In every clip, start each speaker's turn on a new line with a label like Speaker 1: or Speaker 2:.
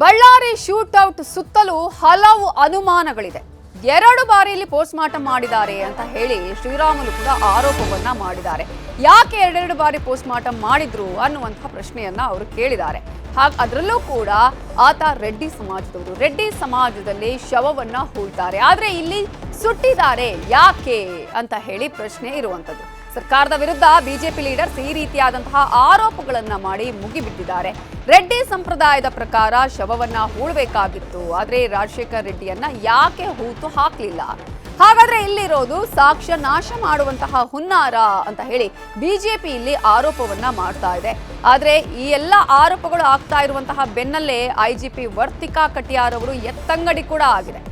Speaker 1: Ballari shootout ಸುತ್ತಲೂ ಹಲವು ಅನುಮಾನಗಳಿದೆ. ಎರಡು ಬಾರಿಯಲ್ಲಿ ಪೋಸ್ಟ್ ಮಾರ್ಟಮ್ ಮಾಡಿದ್ದಾರೆ ಅಂತ ಹೇಳಿ ಶ್ರೀರಾಮುಲು ಕೂಡ ಆರೋಪವನ್ನ ಮಾಡಿದ್ದಾರೆ. ಯಾಕೆ ಎರಡೆರಡು ಬಾರಿ ಪೋಸ್ಟ್ ಮಾರ್ಟಮ್ ಮಾಡಿದ್ರು ಅನ್ನುವಂತಹ ಪ್ರಶ್ನೆಯನ್ನ ಅವರು ಕೇಳಿದ್ದಾರೆ. ಹಾಗೆ ಅದರಲ್ಲೂ ಕೂಡ ಆತ ರೆಡ್ಡಿ ಸಮಾಜದವರು, ರೆಡ್ಡಿ ಸಮಾಜದಲ್ಲಿ ಶವವನ್ನ ಹೂಳ್ತಾರೆ. ಆದ್ರೆ ಇಲ್ಲಿ ಸುಟ್ಟಿದ್ದಾರೆ ಯಾಕೆ ಅಂತ ಹೇಳಿ ಪ್ರಶ್ನೆ ಇರುವಂತದ್ದು ಸರ್ಕಾರದ ವಿರುದ್ಧ ಬಿಜೆಪಿ ಲೀಡರ್ಸ್ ಈ ರೀತಿಯಾದಂತಹ ಆರೋಪಗಳನ್ನ ಮಾಡಿ ಮುಗಿಬಿಟ್ಟಿದ್ದಾರೆ. ರೆಡ್ಡಿ ಸಂಪ್ರದಾಯದ ಪ್ರಕಾರ ಶವವನ್ನ ಹೂಳಬೇಕಾಗಿತ್ತು. ಆದರೆ ರಾಜಶೇಖರ್ ರೆಡ್ಡಿಯನ್ನ ಯಾಕೆ ಹೂತು ಹಾಕಲಿಲ್ಲ? ಹಾಗಾದ್ರೆ ಇಲ್ಲಿರೋದು ಸಾಕ್ಷ್ಯ ನಾಶ ಮಾಡುವಂತಹ ಹುನ್ನಾರ ಅಂತ ಹೇಳಿ ಬಿಜೆಪಿ ಇಲ್ಲಿ ಆರೋಪವನ್ನ ಮಾಡ್ತಾ ಇದೆ. ಆದ್ರೆ ಈ ಎಲ್ಲ ಆರೋಪಗಳು ಆಗ್ತಾ ಇರುವಂತಹ ಬೆನ್ನಲ್ಲೇ ಐಜಿಪಿ ವರ್ತಿಕಾ ಕಟಿಯಾರ್ ಅವರು ಎತ್ತಂಗಡಿ ಕೂಡ ಆಗಿದೆ.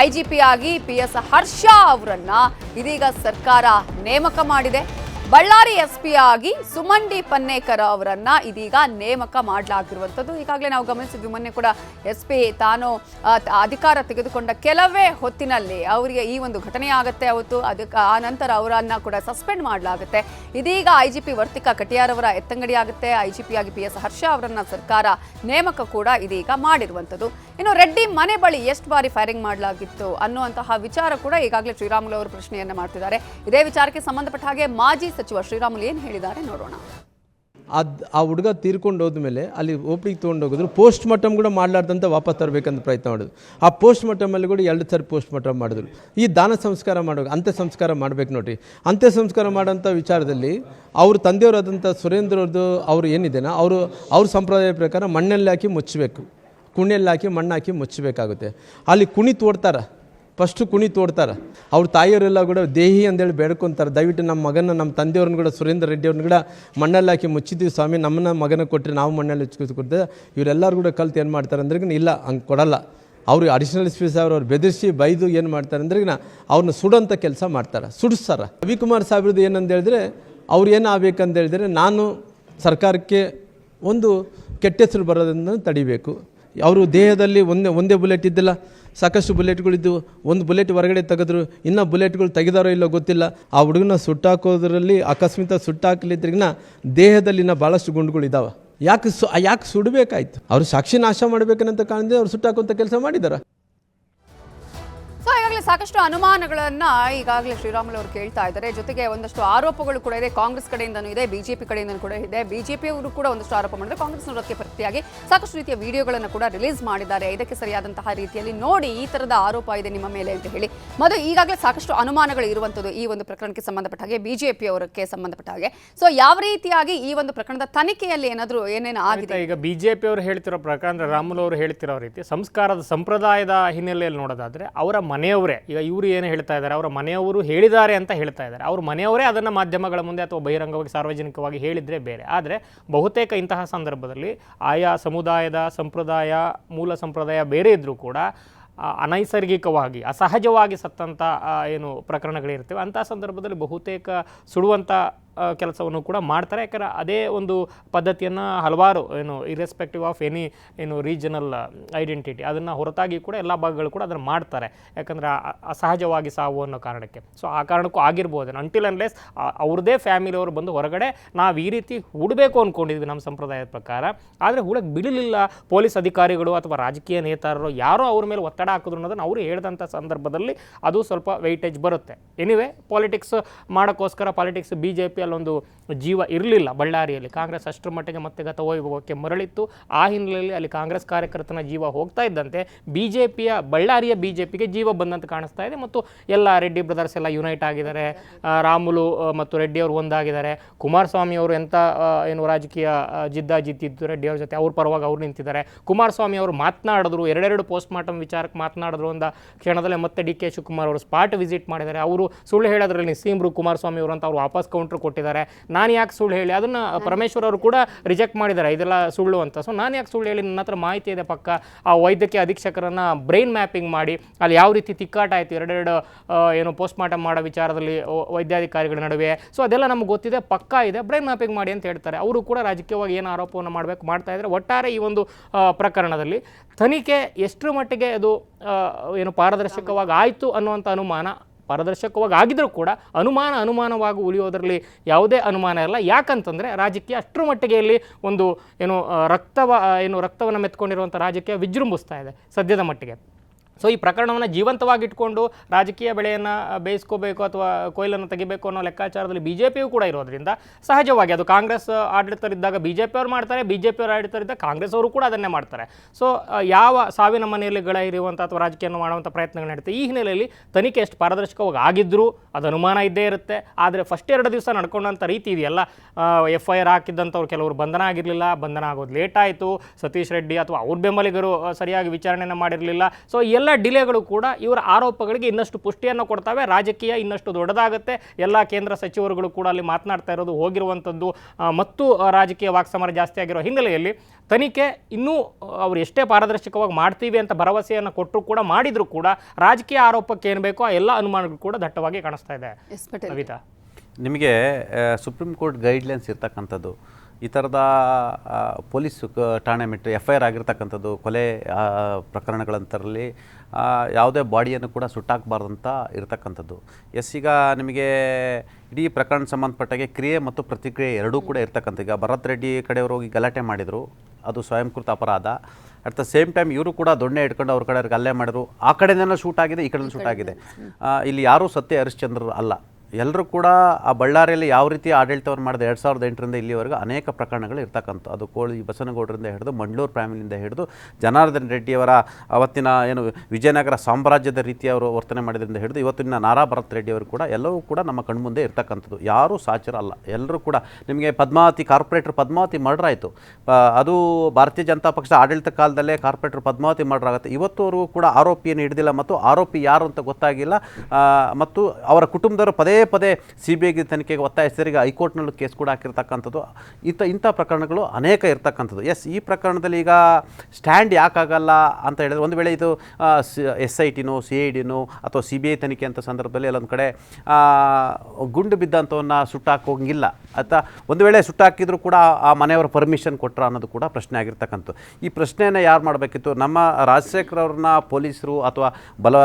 Speaker 1: ಐಜಿಪಿ ಆಗಿ ಪಿ ಎಸ್ ಹರ್ಷ ಅವರನ್ನ ಇದೀಗ ಸರ್ಕಾರ ನೇಮಕ ಮಾಡಿದೆ. ಬಳ್ಳಾರಿ ಎಸ್ ಪಿ ಆಗಿ ಸುಮಂಡಿ ಪನ್ನೇಕರ್ ಅವರನ್ನ ಇದೀಗ ನೇಮಕ ಮಾಡಲಾಗಿರುವಂಥದ್ದು. ಈಗಾಗಲೇ ನಾವು ಗಮನಿಸಿದ್ವಿ, ಮೊನ್ನೆ ಕೂಡ ಎಸ್ ಪಿ ತಾನು ಅಧಿಕಾರ ತೆಗೆದುಕೊಂಡ ಕೆಲವೇ ಹೊತ್ತಿನಲ್ಲಿ ಅವರಿಗೆ ಈ ಒಂದು ಘಟನೆ ಆಗುತ್ತೆ ಅವತ್ತು. ಅದಕ್ಕೆ ಆ ನಂತರ ಅವರನ್ನ ಕೂಡ ಸಸ್ಪೆಂಡ್ ಮಾಡಲಾಗುತ್ತೆ. ಇದೀಗ I G P Vartika Katiyar ಅವರ ಎತ್ತಂಗಡಿ ಆಗುತ್ತೆ. ಐ ಜಿ ಪಿ ಆಗಿ ಪಿ ಎಸ್ ಹರ್ಷ ಅವರನ್ನ ಸರ್ಕಾರ ನೇಮಕ ಕೂಡ ಇದೀಗ ಮಾಡಿರುವಂಥದ್ದು. ಇನ್ನು ರೆಡ್ಡಿ ಮನೆ ಬಳಿ ಎಷ್ಟು ಬಾರಿ ಫೈರಿಂಗ್ ಮಾಡಲಾಗಿತ್ತು ಅನ್ನುವಂತಹ ವಿಚಾರ ಕೂಡ ಈಗಾಗಲೇ ಶ್ರೀರಾಮುಲು ಅವರು ಪ್ರಶ್ನೆಯನ್ನು ಮಾಡ್ತಿದ್ದಾರೆ. ಇದೇ ವಿಚಾರಕ್ಕೆ ಸಂಬಂಧಪಟ್ಟ ಹಾಗೆ ಮಾಜಿ ಸಚಿವ ಶ್ರೀರಾಮುಲು ಏನು ಹೇಳಿದ್ದಾರೆ ನೋಡೋಣ.
Speaker 2: ಅದು ಆ ಹುಡುಗ ತೀರ್ಕೊಂಡು ಹೋದ್ಮೇಲೆ ಅಲ್ಲಿ ಓಪಿಗೆ ತೊಗೊಂಡು ಹೋಗಿದ್ರು. ಪೋಸ್ಟ್ ಮಾರ್ಟಮ್ ಕೂಡ ಮಾಡಲಾರ್ದಂತ ವಾಪಸ್ ತರಬೇಕಂತ ಪ್ರಯತ್ನ ಮಾಡಿದ್ರು. ಆ ಪೋಸ್ಟ್ ಮಾರ್ಟಮಲ್ಲಿ ಕೂಡ ಎರಡು ಸರಿ ಪೋಸ್ಟ್ ಮಾರ್ಟಮ್ ಮಾಡಿದ್ರು. ಈ ದಾನ ಸಂಸ್ಕಾರ ಮಾಡೋ ಅಂತ್ಯ ಸಂಸ್ಕಾರ ಮಾಡ್ಬೇಕು ನೋಡ್ರಿ. ಅಂತ್ಯ ಸಂಸ್ಕಾರ ಮಾಡೋಂಥ ವಿಚಾರದಲ್ಲಿ ಅವ್ರ ತಂದೆಯವರಾದಂಥ ಸುರೇಂದ್ರ ಅವ್ರದ್ದು, ಅವರು ಏನಿದೆನಾ, ಅವರು, ಅವ್ರ ಸಂಪ್ರದಾಯ ಪ್ರಕಾರ ಮಣ್ಣಲ್ಲಿ ಹಾಕಿ ಮುಚ್ಚಬೇಕು. ಕುಣಿಯಲ್ಲಿ ಹಾಕಿ ಮಣ್ಣು ಹಾಕಿ ಮುಚ್ಚಬೇಕಾಗುತ್ತೆ. ಅಲ್ಲಿ ಕುಣಿ ತೋಡ್ತಾರೆ. ಫಸ್ಟು ಕುಣಿ ತೋಡ್ತಾರೆ. ಅವ್ರ ತಾಯಿಯವರೆಲ್ಲ ಕೂಡ ದೇಹಿ ಅಂತೇಳಿ ಬೇಡ್ಕೊತಾರೆ. ದಯವಿಟ್ಟು ನಮ್ಮ ಮಗನ ನಮ್ಮ ತಂದೆಯವ್ರನ್ನ ಕೂಡ, ಸುರೇಂದ್ರ ರೆಡ್ಡಿ ಅವ್ರನ್ನ ಕೂಡ ಮಣ್ಣಲ್ಲಿ ಹಾಕಿ ಮುಚ್ಚಿದ್ದೀವಿ ಸ್ವಾಮಿ. ನಮ್ಮನ್ನ ಮಗನ ಕೊಟ್ಟರೆ ನಾವು ಮಣ್ಣಲ್ಲಿ ಕೊಡ್ತೇವೆ ಇವರೆಲ್ಲರೂ ಕೂಡ ಕಲ್ತು ಏನು ಮಾಡ್ತಾರೆ ಅಂದ್ರೆ ಇಲ್ಲ, ಹಂಗೆ ಕೊಡಲ್ಲ. ಅವರು ಅಡಿಷನಲ್ ಸ್ಪೀಸ್ ಸಾಹೇಬ್ರು ಅವ್ರು ಬೆದರಿಸಿ ಬೈದು ಏನು ಮಾಡ್ತಾರೆ ಅಂದ್ರೆ ಅವ್ರನ್ನ ಸುಡೋಂಥ ಕೆಲಸ ಮಾಡ್ತಾರೆ, ಸುಡಿಸ್ತಾರೆ. ರವಿಕುಮಾರ್ ಸಾಹೇಬ್ರದ್ದು ಏನಂತ ಹೇಳಿದ್ರೆ ಅವ್ರು ಏನು ಆಗ್ಬೇಕಂತ ಹೇಳಿದ್ರೆ ನಾನು ಸರ್ಕಾರಕ್ಕೆ ಒಂದು ಕೆಟ್ಟ ಹೆಸರು ಬರೋದನ್ನು ತಡಿಬೇಕು. ಅವರು ದೇಹದಲ್ಲಿ ಒಂದೇ ಒಂದೇ ಬುಲೆಟ್ ಇದ್ದಿಲ್ಲ. ಸಾಕಷ್ಟು ಬುಲೆಟ್ಗಳಿದ್ದು ಒಂದು ಬುಲೆಟ್ ಹೊರಗಡೆ ತೆಗೆದ್ರು. ಇನ್ನೂ ಬುಲೆಟ್ಗಳು ತೆಗೆದಾರೋ ಇಲ್ಲೋ ಗೊತ್ತಿಲ್ಲ. ಆ ಹುಡುಗನ ಸುಟ್ಟಾಕೋದ್ರಲ್ಲಿ, ಅಕಸ್ಮಿತ ಸುಟ್ಟಾಕ್ಲಿದ್ರಿಗಿನ ದೇಹದಲ್ಲಿನ ಭಾಳಷ್ಟು ಗುಂಡುಗಳು ಇದ್ದಾವೆ ಯಾಕೆ ಸು ಯಾಕೆ ಸುಡಬೇಕಾಯ್ತು? ಅವರು ಸಾಕ್ಷಿ ನಾಶ ಮಾಡಬೇಕನ್ನಂತ ಕಾಣದೆ ಅವ್ರು ಸುಟ್ಟಾಕುವಂಥ ಕೆಲಸ ಮಾಡಿದಾರ.
Speaker 1: ಸೊ, ಈಗಾಗಲೇ ಸಾಕಷ್ಟು ಅನುಮಾನಗಳನ್ನ ಈಗಾಗಲೇ ಶ್ರೀರಾಮುಲು ಅವರು ಕೇಳ್ತಾ ಇದ್ದಾರೆ. ಜೊತೆಗೆ ಒಂದಷ್ಟು ಆರೋಪಗಳು ಕೂಡ ಇದೆ. ಕಾಂಗ್ರೆಸ್ ಕಡೆಯಿಂದನೂ ಇದೆ, ಬಿಜೆಪಿ ಕಡೆಯಿಂದನೂ ಕೂಡ ಇದೆ. ಬಿಜೆಪಿ ಅವರು ಕೂಡ ಒಂದಷ್ಟು ಆರೋಪ ಮಾಡಿದ್ರೆ ಕಾಂಗ್ರೆಸ್ನವರಕ್ಕೆ ಪ್ರತಿಯಾಗಿ ಸಾಕಷ್ಟು ರೀತಿಯ ವಿಡಿಯೋಗಳನ್ನು ಕೂಡ ರಿಲೀಸ್ ಮಾಡಿದ್ದಾರೆ. ಇದಕ್ಕೆ ಸರಿಯಾದಂತಹ ರೀತಿಯಲ್ಲಿ ನೋಡಿ ಈ ತರದ ಆರೋಪ ಇದೆ ನಿಮ್ಮ ಮೇಲೆ ಅಂತ ಹೇಳಿ. ಮತ್ತು ಈಗಾಗಲೇ ಸಾಕಷ್ಟು ಅನುಮಾನಗಳು ಇರುವಂಥದ್ದು ಈ ಒಂದು ಪ್ರಕರಣಕ್ಕೆ ಸಂಬಂಧಪಟ್ಟ ಹಾಗೆ ಬಿಜೆಪಿ ಅವರಕ್ಕೆ ಸಂಬಂಧಪಟ್ಟ ಹಾಗೆ. ಸೊ, ಯಾವ ರೀತಿಯಾಗಿ ಈ ಒಂದು ಪ್ರಕರಣದ ತನಿಖೆಯಲ್ಲಿ ಏನಾದರೂ ಏನೇನು ಆಗಿದೆ?
Speaker 3: ಈಗ ಬಿಜೆಪಿ ಅವರು ಹೇಳ್ತಿರೋ ಪ್ರಕಾರ ರಾಮುಲು ಅವರು ಹೇಳ್ತಿರೋ ರೀತಿ ಸಂಸ್ಕಾರದ ಸಂಪ್ರದಾಯದ ಹಿನ್ನೆಲೆಯಲ್ಲಿ ನೋಡೋದಾದ್ರೆ ಅವರ ಮನೆಯವರೇ. ಈಗ ಇವರು ಏನು ಹೇಳ್ತಾ ಇದ್ದಾರೆ, ಅವರ ಮನೆಯವರು ಹೇಳಿದ್ದಾರೆ ಅಂತ ಹೇಳ್ತಾ ಇದ್ದಾರೆ. ಅವ್ರ ಮನೆಯವರೇ ಅದನ್ನು ಮಾಧ್ಯಮಗಳ ಮುಂದೆ ಅಥವಾ ಬಹಿರಂಗವಾಗಿ ಸಾರ್ವಜನಿಕವಾಗಿ ಹೇಳಿದರೆ ಬೇರೆ. ಆದರೆ ಬಹುತೇಕ ಇಂತಹ ಸಂದರ್ಭದಲ್ಲಿ ಆಯಾ ಸಮುದಾಯದ ಸಂಪ್ರದಾಯ, ಮೂಲ ಸಂಪ್ರದಾಯ ಬೇರೆ ಇದ್ದರೂ ಕೂಡ ಅನೈಸರ್ಗಿಕವಾಗಿ, ಅಸಹಜವಾಗಿ ಸತ್ತಂಥ ಏನು ಪ್ರಕರಣಗಳಿರ್ತವೆ ಅಂಥ ಸಂದರ್ಭದಲ್ಲಿ ಬಹುತೇಕ ಸುಡುವಂಥ ಕೆಲಸವನ್ನು ಕೂಡ ಮಾಡ್ತಾರೆ. ಯಾಕಂದರೆ ಅದೇ ಒಂದು ಪದ್ಧತಿಯನ್ನು ಹಲವಾರು, ಏನು ಇರೆಸ್ಪೆಕ್ಟಿವ್ ಆಫ್ ಎನಿ ಏನು ರೀಜನಲ್ ಐಡೆಂಟಿಟಿ ಅದನ್ನು ಹೊರತಾಗಿ ಕೂಡ ಎಲ್ಲ ಭಾಗಗಳು ಕೂಡ ಅದನ್ನು ಮಾಡ್ತಾರೆ. ಯಾಕಂದರೆ ಅಸಹಜವಾಗಿ ಸಾವು ಅನ್ನೋ ಕಾರಣಕ್ಕೆ. ಸೊ ಆ ಕಾರಣಕ್ಕೂ ಆಗಿರ್ಬೋದು. ಅಂಟಿಲ್ ಅನ್ಲೆಸ್ ಅವ್ರದ್ದೇ ಫ್ಯಾಮಿಲಿಯವರು ಬಂದು ಹೊರಗಡೆ ನಾವು ಈ ರೀತಿ ಹೂಡಬೇಕು ಅಂದ್ಕೊಂಡಿದ್ವಿ ನಮ್ಮ ಸಂಪ್ರದಾಯದ ಪ್ರಕಾರ. ಆದರೆ ಹೂಡಕ್ಕೆ ಬಿಡಲಿಲ್ಲ. ಪೊಲೀಸ್ ಅಧಿಕಾರಿಗಳು ಅಥವಾ ರಾಜಕೀಯ ನೇತಾರರು ಯಾರೋ ಅವ್ರ ಮೇಲೆ ಒತ್ತಡ ಹಾಕಿದ್ರು ಅನ್ನೋದನ್ನು ಅವರು ಹೇಳಿದಂಥ ಸಂದರ್ಭದಲ್ಲಿ ಅದು ಸ್ವಲ್ಪ ವೆಯ್ಟೇಜ್ ಬರುತ್ತೆ. ಎನಿವೆ ಪಾಲಿಟಿಕ್ಸ್ ಮಾಡೋಕ್ಕೋಸ್ಕರ ಪಾಲಿಟಿಕ್ಸ್ ಬಿ ಜೆ ಪಿ ಅಲ್ಲೊಂದು ಜೀವ ಇರಲಿಲ್ಲ ಬಳ್ಳಾರಿಯಲ್ಲಿ. ಕಾಂಗ್ರೆಸ್ ಅಷ್ಟರ ಮಟ್ಟಿಗೆ ಮತ್ತೆ ಗತ ವೈಭವಕ್ಕೆ ಮರಳಿತ್ತು. ಆ ಹಿನ್ನೆಲೆಯಲ್ಲಿ ಅಲ್ಲಿ ಕಾಂಗ್ರೆಸ್ ಕಾರ್ಯಕರ್ತನ ಜೀವ ಹೋಗ್ತಾ ಇದ್ದಂತೆ ಬಿ ಜೆ ಪಿಯ ಬಳ್ಳಾರಿಯ ಬಿ ಜೆ ಪಿಗೆ ಜೀವ ಬಂದಂತೆ ಕಾಣಿಸ್ತಾ ಇದೆ ಮತ್ತು ಎಲ್ಲ ರೆಡ್ಡಿ ಬ್ರದರ್ಸ್ ಎಲ್ಲ ಯುನೈಟ್ ಆಗಿದ್ದಾರೆ. ರಾಮುಲು ಮತ್ತು ರೆಡ್ಡಿ ಅವರು ಒಂದಾಗಿದ್ದಾರೆ. ಕುಮಾರಸ್ವಾಮಿ ಅವರು ಎಂಥ ಏನು ರಾಜಕೀಯ ಇದ್ದು ರೆಡ್ಡಿ ಅವ್ರ ಜೊತೆ ಅವ್ರ ಪರವಾಗಿ ಅವ್ರು ನಿಂತಿದ್ದಾರೆ. ಕುಮಾರಸ್ವಾಮಿ ಅವರು ಮಾತನಾಡಿದ್ರು, ಎರಡೆರಡು ಪೋಸ್ಟ್ ಮಾರ್ಟಮ್ ವಿಚಾರಕ್ಕೆ ಮಾತನಾಡಿದ್ರು ಒಂದು ಕ್ಷಣದಲ್ಲೇ ಮತ್ತೆ ಡಿ ಕೆ ಶಿವಕುಮಾರ್ ಅವರು ಸ್ಪಾಟ್ ವಿಸಿಟ್ ಮಾಡಿದ್ದಾರೆ. ಅವರು ಸುಳ್ಳು ಹೇಳೋದ್ರಲ್ಲಿ ನಿಸ್ಸೀಮ್ರು ಕುಮಾರಸ್ವಾಮಿ ಅವರು ಅಂತ ಅವರು ವಾಪಸ್ ಕೌಂಟರ್ ಕೊಟ್ಟಿದ್ದಾರೆ. ನಾನು ಯಾಕೆ ಸುಳ್ಳು ಹೇಳಿ? ಅದನ್ನು ಪರಮೇಶ್ವರ್ ಅವರು ಕೂಡ ರಿಜೆಕ್ಟ್ ಮಾಡಿದ್ದಾರೆ. ಇದೆಲ್ಲ ಸುಳ್ಳು ಅಂತ. ಸೊ ನಾನು ಯಾಕೆ ಸುಳ್ಳು ಹೇಳಿ? ನನ್ನ ಹತ್ರ ಮಾಹಿತಿ ಇದೆ ಪಕ್ಕ. ಆ ವೈದ್ಯಕೀಯ ಅಧೀಕ್ಷಕರನ್ನು ಬ್ರೈನ್ ಮ್ಯಾಪಿಂಗ್ ಮಾಡಿ, ಅಲ್ಲಿ ಯಾವ ರೀತಿ ತಿಕ್ಕಾಟ ಆಯಿತು ಎರಡೆರಡು ಏನು ಪೋಸ್ಟ್ ಮಾರ್ಟಮ್ ಮಾಡೋ ವಿಚಾರದಲ್ಲಿ ವೈದ್ಯಾಧಿಕಾರಿಗಳ ನಡುವೆ. ಸೊ ಅದೆಲ್ಲ ನಮ್ಗೆ ಗೊತ್ತಿದೆ. ಪಕ್ಕಾ ಇದೆ. ಬ್ರೈನ್ ಮ್ಯಾಪಿಂಗ್ ಮಾಡಿ ಅಂತ ಹೇಳ್ತಾರೆ. ಅವರು ಕೂಡ ರಾಜಕೀಯವಾಗಿ ಏನು ಆರೋಪವನ್ನು ಮಾಡಬೇಕು, ಮಾಡ್ತಾ ಇದ್ದಾರೆ. ಒಟ್ಟಾರೆ ಈ ಒಂದು ಪ್ರಕರಣದಲ್ಲಿ ತನಿಖೆ ಎಷ್ಟರ ಮಟ್ಟಿಗೆ ಅದು ಏನು ಪಾರದರ್ಶಕವಾಗಿ ಆಯಿತು ಅನ್ನುವಂಥ ಅನುಮಾನ ಪಾರದರ್ಶಕವಾಗಿ ಆಗಿದ್ರೂ ಕೂಡ ಅನುಮಾನ ಅನುಮಾನವಾಗಿ ಉಳಿಯೋದರಲ್ಲಿ ಯಾವುದೇ ಅನುಮಾನ ಇಲ್ಲ. ಯಾಕಂತಂದರೆ ರಾಜಕೀಯ ಅಷ್ಟರ ಮಟ್ಟಿಗೆ ಇಲ್ಲಿ ಒಂದು ಏನು ರಕ್ತವ ಏನು ರಕ್ತವನ್ನು ಮೆತ್ಕೊಂಡಿರುವಂಥ ರಾಜಕೀಯ ವಿಜೃಂಭಿಸ್ತಾ ಇದೆ ಸದ್ಯದ ಮಟ್ಟಿಗೆ. ಸೊ ಈ ಪ್ರಕರಣವನ್ನು ಜೀವಂತವಾಗಿಟ್ಕೊಂಡು ರಾಜಕೀಯ ಬೆಳೆಯನ್ನು ಬೇಯಿಸ್ಕೋಬೇಕು ಅಥವಾ ಕೊಯ್ಲನ್ನು ತೆಗಿಬೇಕು ಅನ್ನೋ ಲೆಕ್ಕಾಚಾರದಲ್ಲಿ ಬಿ ಜೆ ಪಿಯು ಕೂಡ ಇರೋದ್ರಿಂದ ಸಹಜವಾಗಿ ಅದು ಕಾಂಗ್ರೆಸ್ ಆಡಳಿತರಿದ್ದಾಗ ಬಿ ಜೆ ಪಿಯವರು ಮಾಡ್ತಾರೆ ಬಿ ಜೆ ಪಿಯವರು ಆಡಳಿತರಿದ್ದಾಗ ಕಾಂಗ್ರೆಸ್ ಅವರು ಕೂಡ ಅದನ್ನೇ ಮಾಡ್ತಾರೆ. ಸೊ ಯಾವ ಸಾವಿನ ಮನೆಯಲ್ಲಿ ಗಳ ಇರುವಂಥ ಅಥವಾ ರಾಜಕೀಯವನ್ನು ಮಾಡುವಂಥ ಪ್ರಯತ್ನಗಳು ನಡೀತದೆ ಈ ಹಿನ್ನೆಲೆಯಲ್ಲಿ ತನಿಖೆ ಎಷ್ಟು ಪಾರದರ್ಶಕವಾಗಿ ಆಗಿದ್ದರೂ ಅದು ಅನುಮಾನ ಇದ್ದೇ ಇರುತ್ತೆ. ಆದರೆ ಫಸ್ಟ್ ಎರಡು ದಿವಸ ನಡ್ಕೊಂಡಂಥ ರೀತಿ ಇದೆಯಲ್ಲ ಎಫ್ ಐ ಆರ್ ಹಾಕಿದ್ದಂಥವ್ರು ಕೆಲವರು ಬಂಧನ ಆಗಿರಲಿಲ್ಲ, ಬಂಧನ ಆಗೋದು ಲೇಟ್ ಆಯಿತು. ಸತೀಶ್ ರೆಡ್ಡಿ ಅಥವಾ ಅವ್ರ ಬೆಂಬಲಿಗರು ಸರಿಯಾಗಿ ವಿಚಾರಣೆಯನ್ನು ಮಾಡಿರಲಿಲ್ಲ. ಸೊ ಎಲ್ಲ ಡಿಲೇಗಳು ಕೂಡ ಇವರ ಆರೋಪಗಳಿಗೆ ಇನ್ನಷ್ಟು ಪುಷ್ಟಿಯನ್ನು ಕೊಡ್ತವೆ. ರಾಜಕೀಯ ಇನ್ನಷ್ಟು ದೊಡ್ಡದಾಗುತ್ತೆ. ಎಲ್ಲ ಕೇಂದ್ರ ಸಚಿವರುಗಳು ಕೂಡ ಅಲ್ಲಿ ಮಾತನಾಡ್ತಾ ಇರೋದು ಹೋಗಿರುವಂಥದ್ದು ಮತ್ತು ರಾಜಕೀಯ ವಾಕ್ಸಮರ ಜಾಸ್ತಿ ಆಗಿರೋ ಹಿನ್ನೆಲೆಯಲ್ಲಿ ತನಿಖೆ ಇನ್ನೂ ಅವರು ಅವ್ರು ಎಷ್ಟೇ ಪಾರದರ್ಶಕವಾಗಿ ಮಾಡ್ತೀವಿ ಅಂತ ಭರವಸೆಯನ್ನು ಕೊಟ್ಟರು ಕೂಡ ಮಾಡಿದರೂ ಕೂಡ ರಾಜಕೀಯ ಆರೋಪಕ್ಕೆ ಏನು ಬೇಕೋ ಆ ಎಲ್ಲ ಅನುಮಾನಗಳು ಕೂಡ ದಟ್ಟವಾಗಿ ಕಾಣಿಸ್ತಾ ಇದೆ. ಕವಿತಾ
Speaker 4: ನಿಮಗೆ ಸುಪ್ರೀಂ ಕೋರ್ಟ್ ಗೈಡ್ಲೈನ್ಸ್ ಇರ್ತಕ್ಕಂಥದ್ದು ಈ ಥರದ ಪೊಲೀಸ್ ಠಾಣೆ ಮೆಟ್ರಿ ಎಫ್ ಐ ಆರ್ ಆಗಿರ್ತಕ್ಕಂಥದ್ದು ಕೊಲೆ ಪ್ರಕರಣಗಳಂತರಲ್ಲಿ ಯಾವುದೇ ಬಾಡಿಯನ್ನು ಕೂಡ ಸುಟ್ಟಾಕಬಾರ್ದಂತ ಇರತಕ್ಕಂಥದ್ದು. ಎಸ್ ಈಗ ನಿಮಗೆ ಇಡೀ ಪ್ರಕರಣ ಸಂಬಂಧಪಟ್ಟಾಗೆ ಕ್ರಿಯೆ ಮತ್ತು ಪ್ರತಿಕ್ರಿಯೆ ಎರಡೂ ಕೂಡ ಇರ್ತಕ್ಕಂಥ ಈಗ ಭರತ್ ರೆಡ್ಡಿ ಕಡೆಯವರು ಹೋಗಿ ಗಲಾಟೆ ಮಾಡಿದರು ಅದು ಸ್ವಯಂಕೃತ ಅಪರಾಧ. ಅಟ್ ದ ಸೇಮ್ ಟೈಮ್ ಇವರು ಕೂಡ ದೊಣ್ಣೆ ಇಟ್ಕೊಂಡು ಅವ್ರ ಕಡೆ ಹಲ್ಲೆ ಮಾಡಿದ್ರು. ಆ ಕಡೆಯಿಂದ ಶೂಟ್ ಆಗಿದೆ ಈ ಕಡೆಯಿಂದ ಶೂಟ್ ಆಗಿದೆ. ಇಲ್ಲಿ ಯಾರೂ ಸತ್ಯ ಹರಿಶ್ಚಂದ್ರರು ಅಲ್ಲ. ಎಲ್ಲರೂ ಕೂಡ ಆ ಬಳ್ಳಾರಿಯಲ್ಲಿ ಯಾವ ರೀತಿ ಆಡಳಿತವನ್ನು ಮಾಡಿದೆ ಎರಡು ಸಾವಿರದ ಎಂಟರಿಂದ ಇಲ್ಲಿವರೆಗೂ ಅನೇಕ ಪ್ರಕರಣಗಳು ಇರ್ತಕ್ಕಂಥ ಅದು ಕೋಳಿ ಬಸನಗೌಡರಿಂದ ಹಿಡಿದು, ಮಂಡ್ಲೂರು ಫ್ಯಾಮಿಲಿಯಿಂದ ಹಿಡಿದು, ಜನಾರ್ದನ್ ರೆಡ್ಡಿಯವರ ಅವತ್ತಿನ ಏನು ವಿಜಯನಗರ ಸಾಮ್ರಾಜ್ಯದ ರೀತಿ ಅವರು ವರ್ತನೆ ಮಾಡಿದ್ರಿಂದ ಹಿಡಿದು, ಇವತ್ತಿನ ನಾರಾ ಭರತ್ ರೆಡ್ಡಿಯವರು ಕೂಡ ಎಲ್ಲವೂ ಕೂಡ ನಮ್ಮ ಕಣ್ಮುಂದೆ ಇರ್ತಕ್ಕಂಥದ್ದು. ಯಾರೂ ಸಾಚರ ಅಲ್ಲ ಎಲ್ಲರೂ ಕೂಡ ನಿಮಗೆ ಪದ್ಮಾವತಿ, ಕಾರ್ಪೊರೇಟರ್ ಪದ್ಮಾವತಿ ಮರ್ಡರ್ ಆಯಿತು ಅದು ಭಾರತೀಯ ಜನತಾ ಪಕ್ಷದ ಆಡಳಿತ ಕಾಲದಲ್ಲೇ ಕಾರ್ಪೊರೇಟರ್ ಪದ್ಮಾವತಿ ಮರ್ಡರ್ ಆಗುತ್ತೆ ಇವತ್ತುವರೆಗೂ ಕೂಡ ಆರೋಪಿಯನ್ನು ಹಿಡಿದಿಲ್ಲ ಮತ್ತು ಆರೋಪಿ ಯಾರು ಅಂತ ಗೊತ್ತಾಗಿಲ್ಲ. ಮತ್ತು ಅವರ ಕುಟುಂಬದವರು ಪದೇ ಪದೇ ಸಿ ಬಿ ಐಗೆ ತನಿಖೆಗೆ ಒತ್ತಾಯಿಸಿದರೆ ಈಗ ಹೈಕೋರ್ಟ್ನಲ್ಲೂ ಕೇಸ್ ಕೂಡ ಹಾಕಿರ್ತಕ್ಕಂಥದ್ದು. ಇಂಥ ಇಂಥ ಪ್ರಕರಣಗಳು ಅನೇಕ ಇರ್ತಕ್ಕಂಥದ್ದು. ಎಸ್ ಈ ಪ್ರಕರಣದಲ್ಲಿ ಈಗ ಸ್ಟ್ಯಾಂಡ್ ಯಾಕಾಗಲ್ಲ ಅಂತ ಹೇಳಿದ್ರೆ ಒಂದು ವೇಳೆ ಇದು ಎಸ್ ಐ ಟಿನೋ ಸಿ ಐ ಡಿನೋ ಅಥವಾ ಸಿ ಬಿ ಐ ತನಿಖೆ ಅಂತ ಸಂದರ್ಭದಲ್ಲಿ ಅಲ್ಲೊಂದು ಕಡೆ ಗುಂಡು ಬಿದ್ದಂಥವನ್ನ ಸುಟ್ಟಾಕೋಂಗಿಲ್ಲ. ಅಥವಾ ಒಂದು ವೇಳೆ ಸುಟ್ಟಾಕಿದ್ರು ಕೂಡ ಆ ಮನೆಯವರ ಪರ್ಮಿಷನ್ ಕೊಟ್ರ ಅನ್ನೋದು ಕೂಡ ಪ್ರಶ್ನೆ ಆಗಿರ್ತಕ್ಕಂಥದ್ದು. ಈ ಪ್ರಶ್ನೆಯನ್ನು ಯಾರು ಮಾಡಬೇಕಿತ್ತು? ನಮ್ಮ ರಾಜಶೇಖರ್ ಅವ್ರನ್ನ ಪೊಲೀಸರು ಅಥವಾ ಬಲ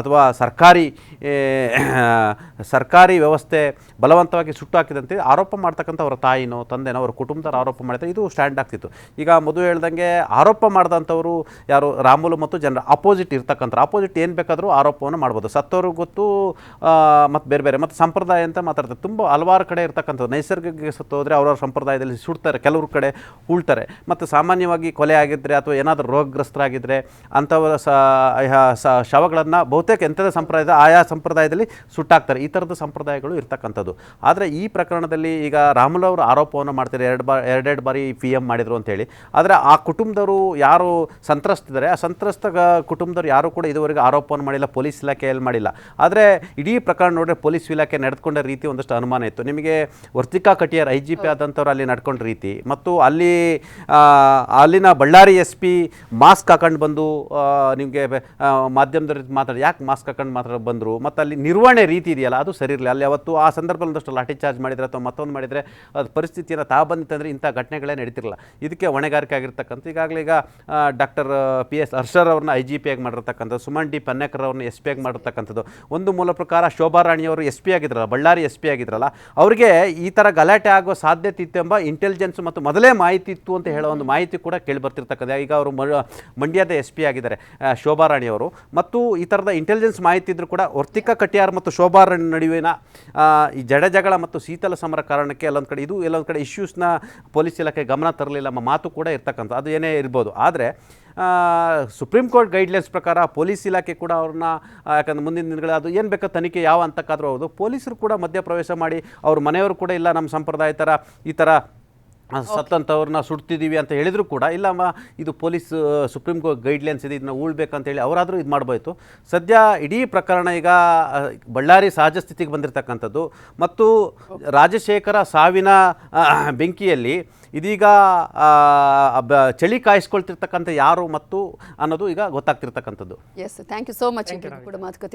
Speaker 4: ಅಥವಾ ಸರ್ಕಾರಿ ಏ, ಸರ್ಕಾರಿ ವ್ಯವಸ್ಥೆ ಬಲವಂತವಾಗಿ ಸುಟ್ಟು ಹಾಕಿದಂತೆ ಆರೋಪ ಮಾಡ್ತಕ್ಕಂಥ ಅವರ ತಾಯಿನೋ, ತಂದೆನೋ, ಅವರ ಕುಟುಂಬದವ್ರು ಆರೋಪ ಮಾಡಿದ್ರೆ ಇದು ಸ್ಟ್ಯಾಂಡ್ ಆಗ್ತಿತ್ತು. ಈಗ ಮದುವೆ ಹೇಳ್ದಂಗೆ ಆರೋಪ ಮಾಡಿದಂಥವರು ಯಾರು? ರಾಮುಲು ಮತ್ತು ಜನರ ಅಪೋಸಿಟ್ ಇರ್ತಕ್ಕಂಥ ಅಪೋಸಿಟ್ ಏನು ಬೇಕಾದರೂ ಆರೋಪವನ್ನು ಮಾಡ್ಬೋದು. ಸತ್ತವರು ಗೊತ್ತು ಮತ್ತು ಬೇರೆ ಬೇರೆ, ಮತ್ತು ಸಂಪ್ರದಾಯ ಅಂತ ಮಾತಾಡ್ತಾರೆ. ತುಂಬ ಹಲವಾರು ಕಡೆ ಇರ್ತಕ್ಕಂಥದ್ದು. ನೈಸರ್ಗಿಕ ಸತ್ತು ಹೋದರೆ ಅವರವ್ರ ಸಂಪ್ರದಾಯದಲ್ಲಿ ಸುಡ್ತಾರೆ. ಕೆಲವ್ರ ಕಡೆ ಉಳ್ತಾರೆ. ಮತ್ತು ಸಾಮಾನ್ಯವಾಗಿ ಕೊಲೆ ಆಗಿದ್ದರೆ ಅಥವಾ ಏನಾದರೂ ರೋಗಗ್ರಸ್ತರಾಗಿದ್ದರೆ ಅಂಥವರ ಸ ಶವಗಳನ್ನು ಬಹುತೇಕ ಎಂಥದ ಸಂಪ್ರದಾಯದ, ಆಯಾ ಸಂಪ್ರದಾಯದಲ್ಲಿ ಸುಟ್ಟಾಕ್ತಾರೆ ಈ ಥರದ ಸಂಪ್ರದಾಯಗಳು ಇರ್ತಕ್ಕಂಥದ್ದು. ಆದರೆ ಈ ಪ್ರಕರಣದಲ್ಲಿ ಈಗ ರಾಮುಲು ಅವರು ಆರೋಪವನ್ನು ಮಾಡ್ತಾರೆ ಎರಡು ಬಾರಿ ಎರಡೆರಡು ಬಾರಿ ಪಿ ಎಂ ಮಾಡಿದರು ಅಂತೇಳಿ. ಆದರೆ ಆ ಕುಟುಂಬದವರು ಯಾರು ಸಂತ್ರಸ್ತಿದ್ದಾರೆ? ಆ ಸಂತ್ರಸ್ತ ಕುಟುಂಬದವರು ಯಾರು ಕೂಡ ಇದುವರೆಗೆ ಆರೋಪವನ್ನು ಮಾಡಿಲ್ಲ. ಪೊಲೀಸ್ ಇಲಾಖೆಯಲ್ಲಿ ಮಾಡಿಲ್ಲ. ಆದರೆ ಇಡೀ ಪ್ರಕರಣ ನೋಡಿದ್ರೆ ಪೊಲೀಸ್ ಇಲಾಖೆ ನಡೆದುಕೊಂಡ ರೀತಿ ಒಂದಷ್ಟು ಅನುಮಾನ ಇತ್ತು. ನಿಮಗೆ Vartika Katiyar I G P ಆದಂಥವ್ರು ಅಲ್ಲಿ ನಡ್ಕೊಂಡ ರೀತಿ ಮತ್ತು ಅಲ್ಲಿ ಅಲ್ಲಿನ ಬಳ್ಳಾರಿ ಎಸ್ ಪಿ ಮಾಸ್ಕ್ ಹಾಕೊಂಡು ಬಂದು ನಿಮಗೆ ಮಾಧ್ಯಮದ ಮಾತಾಡಿ ಯಾಕೆ ಮಾಸ್ಕ್ ಹಾಕೊಂಡು ಮಾತಾಡ ಬಂದರು? ಮತ್ತು ಅಲ್ಲಿ ನಿರ್ವಹಣೆ ರೀತಿ ಇದೆಯಲ್ಲ ಅದು ಸರಿ ಇರಲಿಲ್ಲ ಅಲ್ಲಿ ಅವತ್ತು ಆ ಸಂದರ್ಭದಲ್ಲಿ ಒಂದಷ್ಟು ಲಾಠಿ ಚಾರ್ಜ್ ಮಾಡಿದರೆ ಅಥವಾ ಮತ್ತೊಂದು ಮಾಡಿದರೆ ಅದು ಪರಿಸ್ಥಿತಿಯನ್ನು ತಾ ಬಂದಿತ್ತಂದರೆ ಇಂಥ ಘಟನೆಗಳೇ ನಡೀತಿರಲ್ಲ ಇದಕ್ಕೆ ಹೊಣೆಗಾರಿಕೆ ಆಗಿರ್ತಕ್ಕಂಥ ಈಗಾಗಲೇ ಈಗ ಡಾಕ್ಟರ್ ಪಿ ಎಸ್ ಹರ್ಷರ್ ಅವ್ರನ್ನ ಐ ಜಿ ಪಿ ಆಗಿ ಮಾಡಿರ್ತಕ್ಕಂಥ ಸುಮನ್ ಡಿ ಪನ್ನೇಕರ್ ಅವ್ರನ್ನ ಎಸ್ ಪಿ ಆಗಿ ಮಾಡಿರ್ತಕ್ಕಂಥದ್ದು, ಒಂದು ಮೂಲ ಪ್ರಕಾರ ಶೋಭಾ ರಾಣಿಯವರು ಎಸ್ ಪಿ ಆಗಿದ್ರಲ್ಲ, ಬಳ್ಳಾರಿ ಎಸ್ ಪಿ ಆಗಿದ್ರಲ್ಲ, ಅವರಿಗೆ ಈ ಥರ ಗಲಾಟೆ ಆಗೋ ಸಾಧ್ಯತೆ ಇತ್ತು ಎಂಬ ಇಂಟೆಲಿಜೆನ್ಸ್ ಮತ್ತು ಮೊದಲೇ ಮಾಹಿತಿ ಇತ್ತು ಅಂತ ಹೇಳೋ ಒಂದು ಮಾಹಿತಿ ಕೂಡ ಕೇಳಿ ಬರ್ತಿರ್ತಕ್ಕಂಥ ಈಗ ಅವರು ಮಂಡ್ಯದ ಎಸ್ ಪಿ ಆಗಿದ್ದಾರೆ ಶೋಭಾ ರಾಣಿಯವರು ಮತ್ತು ಈ ಥರದ ಇಂಟೆಲಿಜೆನ್ಸ್ ಮಾಹಿತಿ ಇದ್ದರೂ ಕೂಡ ವರ್ತಿಕಾ ಕಟಿಯಾರ್ ಮತ್ತು ಶೋಭಾ ರಾಣಿ ನಡುವಿನ ಈ ಜಡಜಗಳ ಮತ್ತು ಶೀತಲ ಸಮರ ಕಾರಣಕ್ಕೆ ಎಲ್ಲೊಂದು ಕಡೆ ಇದು, ಎಲ್ಲೊಂದು ಕಡೆ ಇಶ್ಯೂಸ್ನ ಪೊಲೀಸ್ ಇಲಾಖೆ ಗಮನ ತರಲಿಲ್ಲ ನಮ್ಮ ಮಾತು ಕೂಡ ಇರ್ತಕ್ಕಂಥ ಅದು ಏನೇ ಇರ್ಬೋದು. ಆದರೆ ಸುಪ್ರೀಂ ಕೋರ್ಟ್ ಗೈಡ್ಲೈನ್ಸ್ ಪ್ರಕಾರ ಪೊಲೀಸ್ ಇಲಾಖೆ ಕೂಡ ಅವ್ರನ್ನ ಯಾಕಂದ್ರೆ ಮುಂದಿನ ದಿನಗಳ ಅದು ಏನು ಬೇಕೋ ತನಿಖೆ ಯಾವ ಅಂತಕ್ಕಾದರೂ ಹೌದು. ಪೊಲೀಸರು ಕೂಡ ಮಧ್ಯಪ್ರವೇಶ ಮಾಡಿ, ಅವ್ರ ಮನೆಯವರು ಕೂಡ ಇಲ್ಲ ನಮ್ಮ ಸಂಪ್ರದಾಯ ಥರ ಈ ಥರ ಸತ್ತಂಥವ್ರನ್ನ ಸುಡ್ತಿದ್ದೀವಿ ಅಂತ ಹೇಳಿದ್ರು ಕೂಡ ಇಲ್ಲಮ್ಮ ಇದು ಪೊಲೀಸ್ ಸುಪ್ರೀಂ ಕೋರ್ಟ್ ಗೈಡ್ಲೈನ್ಸ್ ಇದೆ ಇದನ್ನ ಉಳ್ಬೇಕಂತೇಳಿ ಅವರಾದರೂ ಇದು ಮಾಡ್ಬೋಯ್ತು. ಸದ್ಯ ಇಡೀ ಪ್ರಕರಣ ಈಗ ಬಳ್ಳಾರಿ ಸಹಜ ಸ್ಥಿತಿಗೆ ಬಂದಿರತಕ್ಕಂಥದ್ದು. ಮತ್ತು ರಾಜಶೇಖರ ಸಾವಿನ ಬೆಂಕಿಯಲ್ಲಿ ಇದೀಗ ಬ- ಚಳಿ ಕಾಯಿಸ್ಕೊಳ್ತಿರ್ತಕ್ಕಂಥ ಯಾರು ಮತ್ತು ಅನ್ನೋದು ಈಗ ಗೊತ್ತಾಗ್ತಿರ್ತಕ್ಕಂಥದ್ದು.
Speaker 1: Yes thank you so much ಕೂಡ ಮಾತುಕತೆ